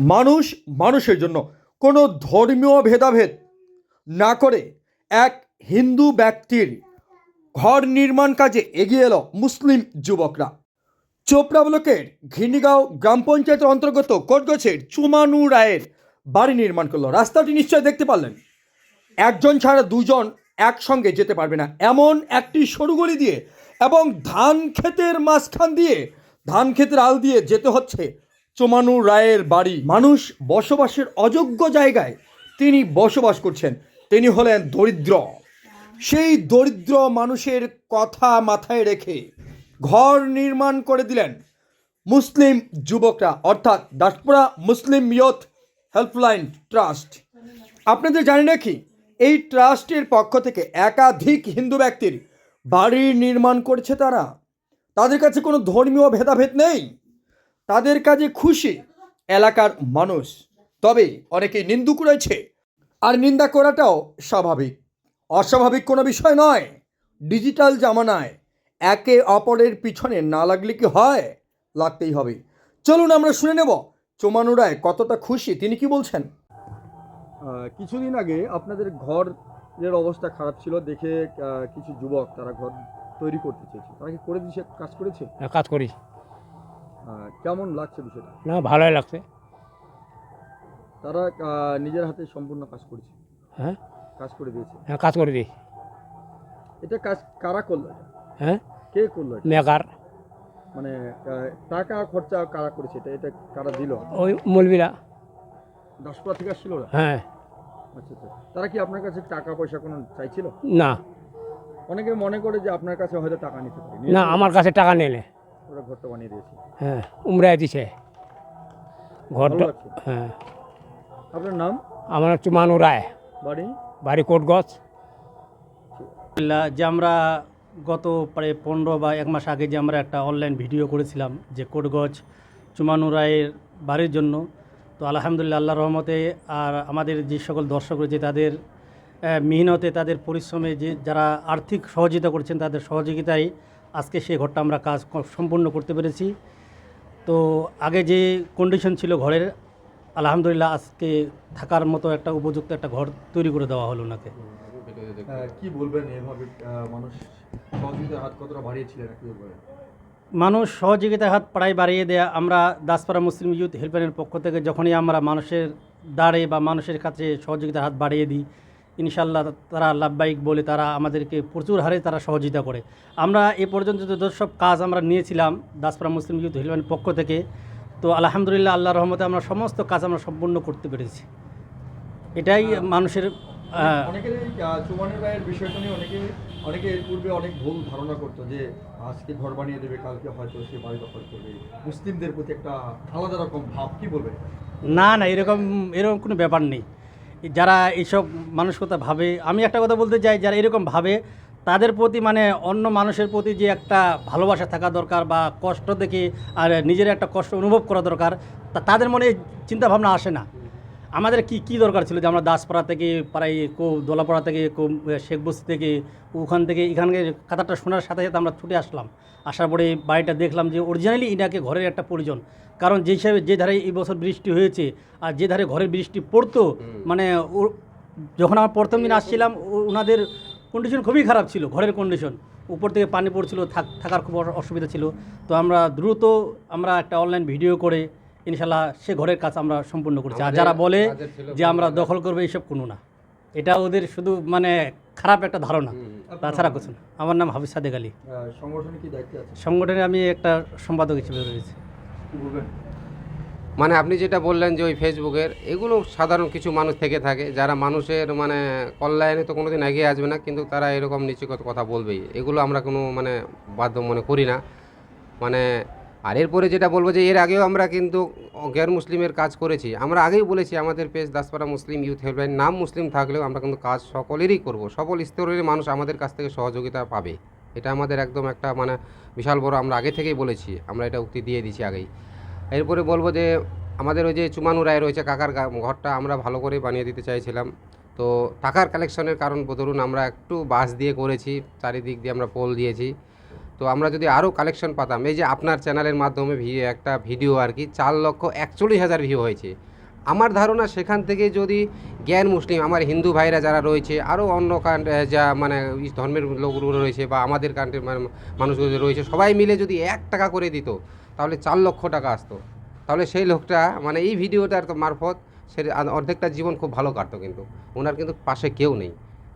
মানুষ মানুষের জন্য কোনো ধর্মীয় ভেদাভেদ না করে এক হিন্দু ব্যক্তির ঘর নির্মাণ কাজে এগিয়ে এলো মুসলিম যুবকরা। চোপড়া ব্লকের ঘিনিগাঁও গ্রাম পঞ্চায়েতের অন্তর্গত কোটগছের চুমানু রায়ের বাড়ি নির্মাণ করল। রাস্তাটি নিশ্চয় দেখতে পারলেন। একজন ছাড়া দুজন একসঙ্গে যেতে পারবে না। এমন একটি সরু গলি দিয়ে এবং ধান ক্ষেতের মাঝখান দিয়ে, ধান ক্ষেতের আল দিয়ে যেতে হচ্ছে চোমানু রায়ের বাড়ি। মানুষ বসবাসের অযোগ্য জায়গায় তিনি বসবাস করছেন। তিনি হলেন দরিদ্র। সেই দরিদ্র মানুষের কথা মাথায় রেখে ঘর নির্মাণ করে দিলেন মুসলিম যুবকরা, অর্থাৎ Daspura Muslim youth helpline trust. আপনাদের জানি নাকি এই ট্রাস্টের পক্ষ থেকে একাধিক হিন্দু ব্যক্তির বাড়ি নির্মাণ করছে তারা। তাদের কাছে কোনো ধর্মীয় ভেদাভেদ নেই? তাদের কাজে খুশি এলাকার মানুষ। তবে অনেকে নিন্দুক রয়েছে। আর নিন্দা করাটাও স্বাভাবিক। অস্বাভাবিক কোনো বিষয় নয়। ডিজিটাল জামানায় একে অপরের পিছনে না লাগলে কি হয়? লাগতেই হবে। চলুন আমরা শুনে নেব চোমানু রায় কতটা খুশি তিনি কি বলছেন? কিছুদিন আগে আপনাদের ঘরের অবস্থা খারাপ ছিল দেখে কিছু যুবক তারা ঘর তৈরি করতে চেয়েছে। তারা কি করে দিয়েছে কাজ করেছে? কাজ করি। কেমন লাগছে বিষয়টা? না ভালোই লাগছে। তারা নিজের হাতে সম্পূর্ণ কাজ করেছে। হ্যাঁ? কাজ করে দিয়েছে। হ্যাঁ কাজ করে দিই এটা কাজ কারা করল হ্যাঁ? কে করল? মেকার। মানে টাকা খরচা কারা করেছে এটা এটা কারা দিল? ওই মলবিরা। দশপুরা থেকে আসছিল ওরা? হ্যাঁ। আচ্ছা আচ্ছা। তারা কি আপনার কাছে টাকা পয়সা কোনো চাইছিল? না। অনেকে মনে করে যে আপনার কাছে হয়তো টাকা নিতে পারে না আমার কাছে টাকা নিলে ওরা ঘরটা বানিয়ে দিয়েছে। হ্যাঁ দিছে। ঘরটা হ্যাঁ। আপনার নাম? আমার হচ্ছে মানু রায়। বাড়ি? বাড়ি কোট গছ আলহামদুলিল্লাহ যে আমরা গত প্রায় পনেরো বা এক মাস আগে যে আমরা একটা অনলাইন ভিডিও করেছিলাম যে কোটগজ চুমানু রায়ের বাড়ির জন্য। তো আলহামদুলিল্লাহ আল্লাহ রহমতে আর আমাদের যে সকল দর্শক রয়েছে তাদের মেহনতে তাদের পরিশ্রমে যে যারা আর্থিক সহযোগিতা করছেন তাদের সহযোগিতায় আজকে সেই ঘরটা আমরা কাজ সম্পূর্ণ করতে পেরেছি। তো আগে যে কন্ডিশন ছিল ঘরের আলহামদুলিল্লাহ আজকে থাকার মতো একটা উপযুক্ত একটা ঘর তৈরি করে দেওয়া হলো ওনাকে। কি বলবেন এভাবে মানুষ সহযোগিতার হাত কতটা বাড়িয়েছিলেন মানুষ সহযোগিতার হাত প্রায় বাড়িয়ে দেয়া আমরা দাসপাড়া মুসলিম ইউথ হেল্পলাইনের পক্ষ থেকে যখনই আমরা মানুষের দাঁড়ে বা মানুষের কাছে সহযোগিতার হাত বাড়িয়ে দিই ইনশাল্লাহ তারা লাভবাহিক বলে তারা আমাদেরকে প্রচুর হারে তারা সহযোগিতা করে। আমরা এ পর্যন্ত যত সব কাজ আমরা নিয়েছিলাম দাসপাড়া মুসলিম ইউথ হেল্পলাইনের পক্ষ থেকে তো আলহামদুলিল্লাহ আল্লাহ রহমতে আমরা সমস্ত কাজ আমরা সম্পূর্ণ করতে পেরেছি। এটাই মানুষের আহ, অনেকের রায়ের বিষয়টা নিয়ে অনেকে অনেকে এর পূর্বে অনেক ভুল ধারণা করতো যে আজকে ঘর বানিয়ে দেবে কালকে হয়তো সে বাড়ি দখল করবে। মুসলিমদের প্রতি একটা আলাদা রকম ভাব কি বলবে না না এরকম এরকম কোনো ব্যাপার নেই। যারা এইসব মানুষ কথা ভাবে, আমি একটা কথা বলতে চাই, যারা এরকম ভাবে, তাদের প্রতি মানে অন্য মানুষের প্রতি যে একটা ভালোবাসা থাকা দরকার বা কষ্ট দেখে আর নিজের একটা কষ্ট অনুভব করা দরকার তাদের মনে চিন্তা ভাবনা আসে না। আমাদের কি কি দরকার ছিল যে আমরা দাসপাড়া থেকে প্রায় কো দোলাপাড়া থেকে কো শেখ বস্তি থেকে ওখান থেকে এখানকে কাতারটা শোনার সাথে সাথে আমরা ছুটে আসলাম। আসার পরে বাড়িটা দেখলাম যে অরিজিনালি ইনাকে ঘরের একটা প্রয়োজন। কারণ যে হিসাবে যে ধারে এই বছর বৃষ্টি হয়েছে আর যে ধারে ঘরের বৃষ্টি পড়তো মানে ও- যখন আমরা প্রথম দিন আসছিলাম ওনাদের কন্ডিশন খুবই খারাপ ছিল ঘরের কন্ডিশন উপর থেকে পানি পড়ছিল থাক থাকার খুব অসুবিধা ছিল। তো আমরা দ্রুত আমরা একটা অনলাইন ভিডিও করে ইনশাল্লাহ সে ঘরের কাজ আমরা সম্পূর্ণ করছি। আর যারা বলে যে আমরা দখল করব এইসব কোনো না। এটা ওদের শুধু মানে খারাপ একটা ধারণা। তাছাড়া কিছু না। আমার নাম হাফিজ সাদেক আলী। সংগঠনে কি দায়িত্ব আছে সংগঠনে আমি একটা সম্পাদক হিসেবে রয়েছি। মানে আপনি যেটা বললেন যে ওই ফেসবুকের এগুলো সাধারণ কিছু মানুষ থেকে থাকে। যারা মানুষের মানে কল্যাণে তো কোনোদিন এগিয়ে আসবে না কিন্তু তারা এরকম নিচু কথা বলবেই। এগুলো আমরা কোনো মানে বাধ্য মনে করি না। মানে আর এরপরে যেটা বলব যে এর আগেও আমরা কিন্তু গ্যার মুসলিমের কাজ করেছি। আমরা আগেই বলেছি আমাদের page Daspara Muslim youth helpline নাম মুসলিম থাকলেও আমরা কিন্তু কাজ সকলেরই করব। সকল স্তরের মানুষ আমাদের কাছ থেকে সহযোগিতা পাবে। এটা আমাদের একদম একটা মানে বিশাল বড় আমরা আগে থেকেই বলেছি। আমরা এটা উক্তি দিয়ে দিছি আগেই। এরপরে বলব যে আমাদের ওই যে চুমানু রায় রয়েছে, কাকার ঘরটা আমরা ভালো করে বানিয়ে দিতে চাইছিলাম। তো টাকার কালেকশনের কারণ ধরুন আমরা একটু বাস দিয়ে করেছি, চারিদিক দিয়ে আমরা পোল দিয়েছি। তো আমরা যদি আরও কালেকশন পাতাম, এই যে আপনার চ্যানেলের মাধ্যমে ভি- একটা ভিডিও আর কি, চার লক্ষ একচল্লিশ হাজার ভিউ হয়েছে। আমার ধারণা সেখান থেকে যদি জ্ঞান মুসলিম, আমার হিন্দু ভাইরা যারা রয়েছে আরও অন্য যা মানে ধর্মের লোকগুলো রয়েছে বা আমাদের কান্ট্রির মানুষগুলো রয়েছে, সবাই মিলে যদি এক টাকা করে দিত, তাহলে চার লক্ষ টাকা আসতো। তাহলে সেই লোকটা মানে এই ভিডিওটার মারফত, সে অর্ধেকটা জীবন খুব ভালো কাটতো কিন্তু। ওনার কিন্তু পাশে কেউ নেই।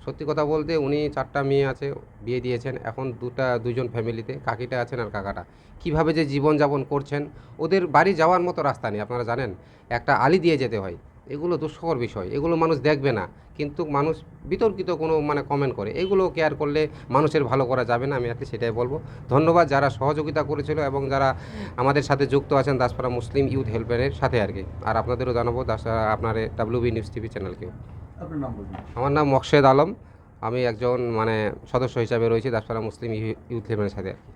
সত্যি কথা বলতে উনি চারটা মেয়ে আছে, বিয়ে দিয়েছেন। এখন দুটা দুজন ফ্যামিলিতে, কাকিটা আছেন আর কাকাটা। কীভাবে যে জীবনযাপন করছেন, ওদের বাড়ি যাওয়ার মতো রাস্তা নেই, আপনারা জানেন। একটা আলি দিয়ে যেতে হয়, এগুলো দুঃস্থকর বিষয়, এগুলো মানুষ দেখবে না। কিন্তু মানুষ বিতর্কিত কোনো মানে কমেন্ট করে, এগুলো কেয়ার করলে মানুষের ভালো করা যাবে না, আমি আর কি সেটাই বলব। ধন্যবাদ যারা সহযোগিতা করেছিল এবং যারা আমাদের সাথে যুক্ত আছেন দাসপাড়া মুসলিম ইউথ হেল্পের সাথে আর কি। আর আপনাদেরও জানাব দাস আপনার ডাব্লিউবি নিউজ টিভি চ্যানেলকেও আমার নাম মকশেদ আলম। আমি একজন মানে সদস্য হিসাবে রয়েছি দাসপাড়া মুসলিম ইউথ হেল্পের সাথে আর কি।